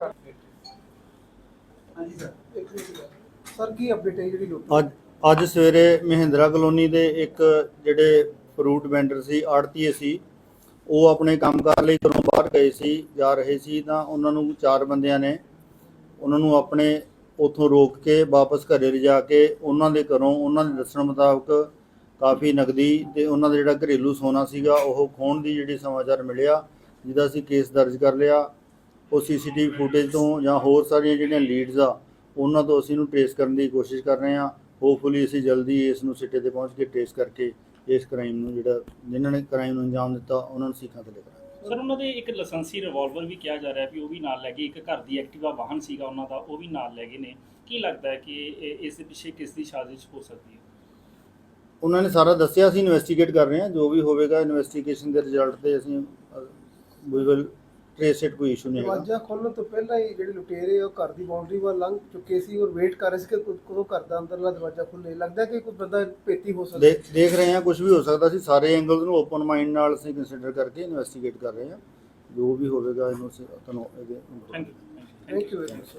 Sir, ਕੀ update ਹੈ ਜਿਹੜੀ ਲੋਕ ਅੱਜ ਅੱਜ ਸਵੇਰੇ ਮਹਿੰਦਰਾ ਕਲੋਨੀ ਦੇ ਇੱਕ ਜਿਹੜੇ ਫਰੂਟ ਵੈਂਡਰ ਸੀ, ਆੜਤੀਏ ਸੀ, ਉਹ ਆਪਣੇ ਕੰਮਕਾਰ ਲਈ ਘਰੋਂ ਬਾਹਰ ਗਏ ਸੀ, ਜਾ ਰਹੇ ਸੀ, ਤਾਂ ਉਹਨਾਂ ਨੂੰ ਚਾਰ ਬੰਦਿਆਂ ਨੇ ਉਹਨਾਂ ਨੂੰ ਆਪਣੇ ਉਥੋਂ ਰੋਕ ਕੇ ਵਾਪਸ ਘਰੇ ਲਿਜਾ ਕੇ ਉਹਨਾਂ ਦੇ ਘਰੋਂ ਉਹਨਾਂ ਦੇ ਦੱਸਣ ਮੁਤਾਬਕ ਕਾਫੀ ਨਕਦੀ ਤੇ ਉਹਨਾਂ ਦਾ ਜਿਹੜਾ ਘਰੇਲੂ ਸੋਨਾ ਸੀਗਾ, ਉਹ ਖੋਣ ਦੀ ਜਿਹੜੀ ਸਮਾਚਾਰ ਮਿਲਿਆ, ਜਿਹਦਾ ਅਸੀਂ ਕੇਸ ਦਰਜ ਕਰ ਲਿਆ। ਉਹ ਸੀਸੀਟੀਵੀ ਫੁਟੇਜ ਤੋਂ ਜਾਂ ਹੋਰ ਸਾਰੀਆਂ ਜਿਹੜੀਆਂ ਲੀਡਸ ਆ ਉਹਨਾਂ ਤੋਂ ਅਸੀਂ ਨੂੰ ਟ੍ਰੇਸ ਕਰਨ ਦੀ ਕੋਸ਼ਿਸ਼ ਕਰ ਰਹੇ ਹਾਂ। ਹੋਪਫੁਲੀ ਅਸੀਂ ਜਲਦੀ ਇਸ ਨੂੰ ਸਿੱਟੇ ਤੇ ਪਹੁੰਚ ਕੇ ਟ੍ਰੇਸ ਕਰਕੇ ਇਸ ਕ੍ਰਾਈਮ ਨੂੰ ਜਿਹੜਾ ਜਿਨ੍ਹਾਂ ਨੇ ਕ੍ਰਾਈਮ ਨੂੰ ਅੰਜਾਮ ਦਿੱਤਾ ਉਹਨਾਂ ਨੂੰ ਸਿੱਖਾਂ ਤੇ ਲੈ ਕਰਾਂਗੇ। ਸਰ ਉਹਨਾਂ ਦੇ ਇੱਕ ਲਾਇਸੈਂਸੀ ਰਿਵਾਲਵਰ ਵੀ ਕਿਹਾ ਜਾ ਰਿਹਾ ਵੀ ਉਹ ਵੀ ਨਾਲ ਲੈ ਗਏ। ਇੱਕ ਘਰ ਦੀ ਐਕਟਿਵਾ ਵਾਹਨ ਸੀਗਾ ਉਹਨਾਂ ਦਾ ਉਹ ਵੀ ਨਾਲ ਲੈ ਗਏ ਨੇ। ਕੀ ਲੱਗਦਾ ਹੈ ਕਿ ਇਸ ਦੇ ਪਿੱਛੇ ਕਿਸ ਦੀ ਸਾਜ਼ਿਸ਼ ਹੋ ਸਕਦੀ ਹੈ? ਉਹਨਾਂ ਨੇ ਸਾਰਾ ਦੱਸਿਆ ਅਸੀਂ ਇਨਵੈਸਟੀਗੇਟ ਕਰ ਰਹੇ ਹਾਂ। ਜੋ ਵੀ ਹੋਵੇਗਾ ਇਨਵੈਸਟੀਗੇਸ਼ਨ ਦੇ ਰਿਜ਼ਲਟ ਤੇ ਅਸੀਂ ਵੀ ਵਿਲ ਟ੍ਰੇਸ ਇਟ ਕੋਈ ਇਸ਼ੂ ਨਹੀਂ ਹੈਗਾ। ਦਰਵਾਜ਼ਾ ਖੋਲਣ ਤੋਂ ਪਹਿਲਾਂ ਹੀ ਜਿਹੜੇ ਲੁਟੇਰੇ ਆ ਉਹ ਘਰ ਦੀ ਬਾਉਂਡਰੀ ਵੱਲ ਲੰਘ ਚੁੱਕੇ ਸੀ ਔਰ ਵੇਟ ਕਰ ਰਹੇ ਸੀ ਕਿ ਕਦ- ਕਦੋਂ ਘਰ ਦਾ ਅੰਦਰਲਾ ਦਰਵਾਜ਼ਾ ਖੁੱਲੇ ਲੱਗਦਾ ਕਿ ਕੋਈ ਬੰਦਾ ਪੇਤੀ ਹੋ ਸਕਦਾ। ਦੇ- ਦੇਖ ਰਹੇ ਹਾਂ ਕੁਝ ਵੀ ਹੋ ਸਕਦਾ ਸੀ। ਸਾਰੇ ਐਂਗਲਸ ਨੂੰ ਓਪਨ ਮਾਈਂਡ ਨਾਲ ਅਸੀਂ ਕੰਸੀਡਰ ਕਰਕੇ ਇਨਵੈਸਟੀਗੇਟ ਕਰ ਰਹੇ ਹਾਂ। ਜੋ ਵੀ ਹੋਵੇਗਾ ਇਹਨੂੰ ਅਸੀਂ ਤੁਹਾਨੂੰ ਇਹਦੇ thank you thank you very much